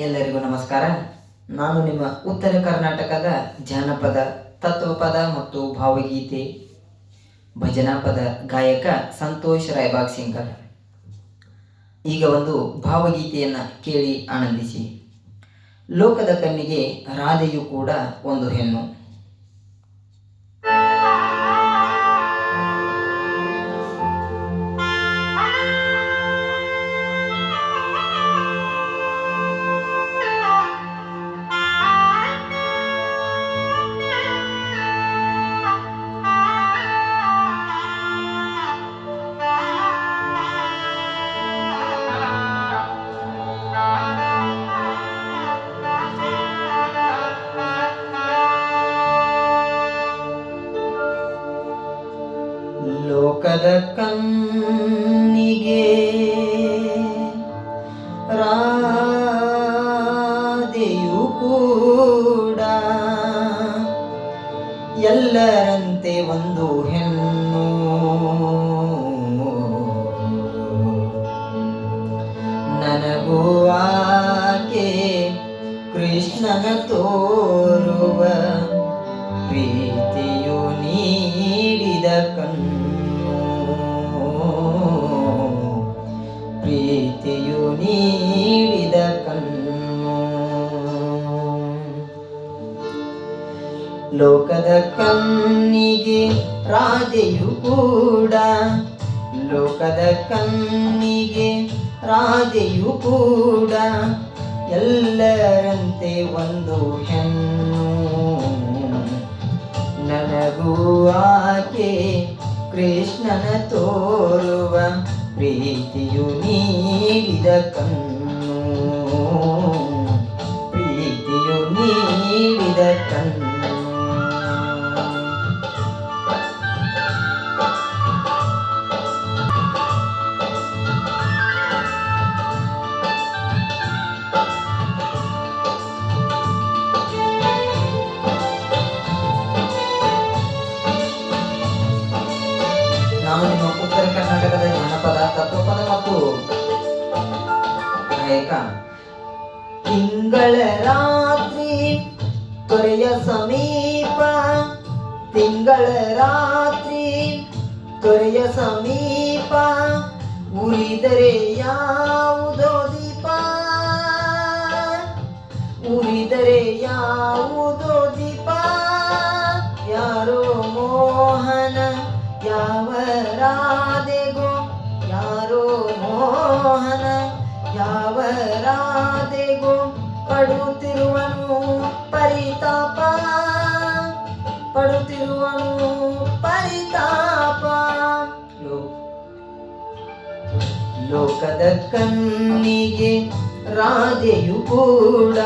ಎಲ್ಲರಿಗೂ ನಮಸ್ಕಾರ. ನಾನು ನಿಮ್ಮ ಉತ್ತರ ಕರ್ನಾಟಕದ ಜಾನಪದ, ತತ್ವಪದ ಮತ್ತು ಭಾವಗೀತೆ ಭಜನಾ ಪದ ಗಾಯಕ ಸಂತೋಷ್ ರಾಯ್ಬಾಗ್ ಸಿಂಗರ್. ಈಗ ಒಂದು ಭಾವಗೀತೆಯನ್ನು ಕೇಳಿ ಆನಂದಿಸಿ. ಲೋಕದ ಕಣ್ಣಿಗೆ ರಾಧೆಯು ಕೂಡ ಒಂದು ಹೆಣ್ಣು. ಲೋಕದ ಕಣ್ಣಿಗೆ ರಾಧೆಯು ಕೂಡ ಎಲ್ಲರಂತೆ ಒಂದು ಹೆಣ್ಣು. ನನಗೂ ಆಕೆ ಕೃಷ್ಣನ ತೋರುವ ಪ್ರೀತಿಯು ಲೋಕದ ಕಣ್ಣಿಗೆ ರಾಧೆಯು ಕೂಡ. ಲೋಕದ ಕಣ್ಣಿಗೆ ರಾಧೆಯು ಕೂಡ. ಎಲ್ಲರಂತೆ ಒಂದು ಹೆಣ್ಣು. ನನಗೂ ಆಕೆ ಕೃಷ್ಣನ ತೋರುವ ಪ್ರೀತಿಯು ನೀಡಿದ ಕಣ್ಣು. ತಿಂಗಳ ರಾತ್ರಿ ತೊರೆಯ ಸಮೀಪ. ತಿಂಗಳ ರಾತ್ರಿ ತೊರೆಯ ಸಮೀಪ. ಉರಿದರೆ ಯಾವುದೋ ದೀಪ. ಉರಿದರೆ ಯಾವುದೋ ದೀಪ. ಯಾರೋ ಮೋಹನ ಯಾವ ರಾಧೆಗೋ, ಯಾರೋ ಮೋಹನ ಯಾವ ರಾಧೆಗೋ ಪಡುತ್ತಿರುವನು ಪರಿತಾಪ. ಪಡುತ್ತಿರುವನು ಪರಿತಾಪ. ಲೋಕದ ಕಣ್ಣಿಗೆ ರಾಧೆಯು ಕೂಡ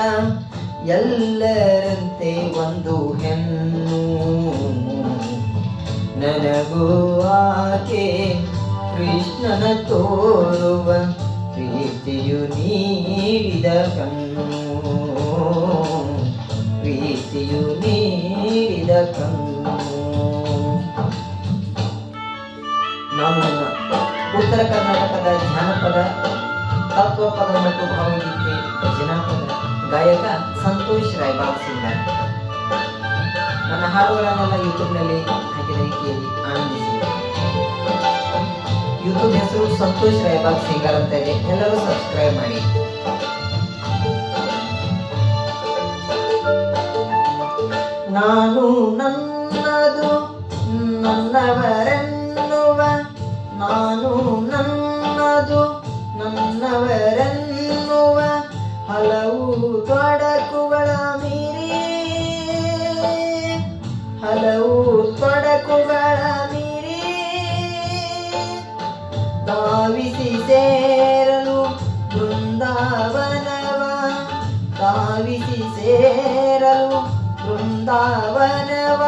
ಎಲ್ಲರಂತೆ ಒಂದು ಹೆಣ್ಣು. ನನಗೂ ಆಕೆ ಕೃಷ್ಣನ ತೋರುವ ಪ್ರೀತಿಯು ನೀಡಿದ ಕಣ್ಣು. ಪ್ರೀತಿಯು ನೀಡಿದ ಕಣ್ಣು. ನಾನು ಉತ್ತರ ಕರ್ನಾಟಕದ ಜಾನಪದ, ತತ್ವಪದ ಮತ್ತು ಭಾವಗೀತೆ, ಜನಪದ ಗಾಯಕ ಸಂತೋಷ್ ರಾಯ್ ಸಿಂಗರ್. ನನ್ನ ಹಾಡುಗಳನ್ನೆಲ್ಲ ಯೂಟ್ಯೂಬ್ನಲ್ಲಿ ಹಾಕಿದರೆ ಕೇಳಿ ಆನಂದಿಸಿ. ಯೂಟ್ಯೂಬ್ ಹೆಸರು ಸಂತೋಷ್ ರಾಯ್ಬಾಗ್ ಸಿಂಗರ್ ಅಂತ ಇದೆ ಎಲ್ಲರೂ ಸಬ್ಸ್ಕ್ರೈಬ್ ಮಾಡಿ. ನಾನು ನನ್ನದು ನನ್ನವರೆನ್ನುವ. ನಾನು ನನ್ನದು ನನ್ನವರೆನ್ನುವ. ಧಾವಿಸಿ ಸೇರಲು ಬೃಂದಾವನವ. ಧಾವಿಸಿ ಸೇರಲು ಬೃಂದಾವನವ.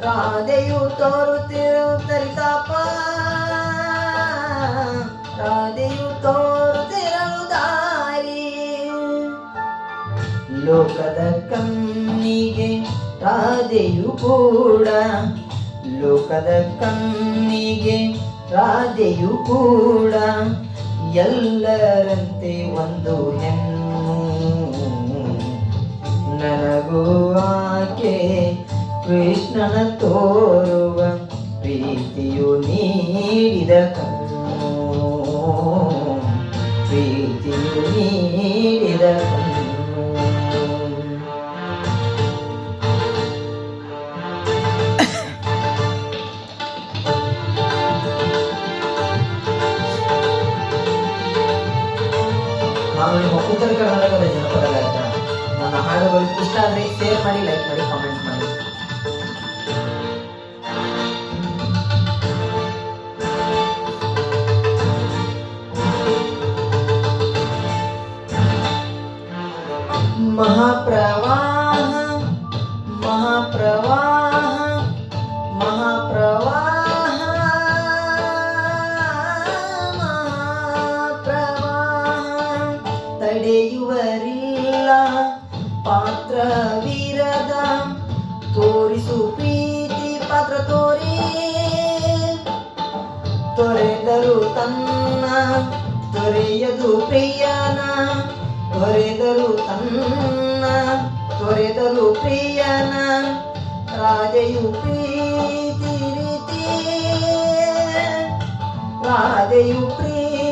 ರಾಧೆಯು ತೋರುತ್ತಿರು ತರಿತಾಪ. ರಾಧೆಯು ತೋರುತ್ತಿರಲು ದಾರಿ. ಲೋಕದ ಕಣ್ಣಿಗೆ ರಾಧೆಯು ಕೂಡ. ಲೋಕದ ಕಣ್ಣಿಗೆ ರಾಧೆಯು ಕೂಡ ಎಲ್ಲರಂತೆ ಒಂದು ಹೆಣ್ಣು. ನನಗೂ ಆಕೆ ಕೃಷ್ಣನ ತೋರುವ ಪ್ರೀತಿಯು ನೀಡಿದ ಕಣ್ಣು. ಪ್ರೀತಿಯು ನೀಡಿದ ಕಣ್ಣು. ಆದರೆ ಶೇರ್ ಮಾಡಿ ಲೈಕ್ ಮಾಡಿ ಕಾಮೆಂಟ್ ಮಾಡಿ ಮಹಾಪ್ರವಾಹ ಮಹಾಪ್ರವಾಹ ಮಹಾಪ್ರವಾಹ ಮಹಾಪ್ರವಾಹ ತಡೆಯುವರಿಲ್ಲ ಪಾತ್ರವಿರದ ತೋರಿಸು ಪ್ರೀತಿ ಪಾತ್ರ ತೋರಿ. ತೊರೆದರು ತನ್ನ ತೊರೆಯದು ಪ್ರಿಯನ, ತೊರೆದರು ತನ್ನ ತೊರೆದರು ಪ್ರಿಯನ, ರಾಜೆಯು ಪ್ರೀತಿ ರೀತಿ. ರಾಧೆಯು ಪ್ರೀತಿಯ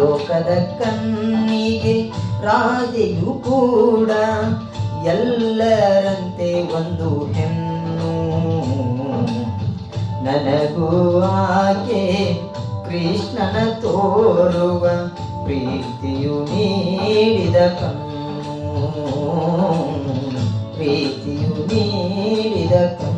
ಲೋಕದ ಕಣ್ಣಿಗೆ ರಾಧೆಯು ಕೂಡ ಎಲ್ಲರಂತೆ ಒಂದು ಹೆಣ್ಣು. ನನಗೂ ಆಕೆ ಕೃಷ್ಣನ ತೋರುವ ಪ್ರೀತಿಯು ನೀಡಿದ ಕಣ್ಣು. ಪ್ರೀತಿಯು ನೀಡಿದ ಕಣ್ಣು.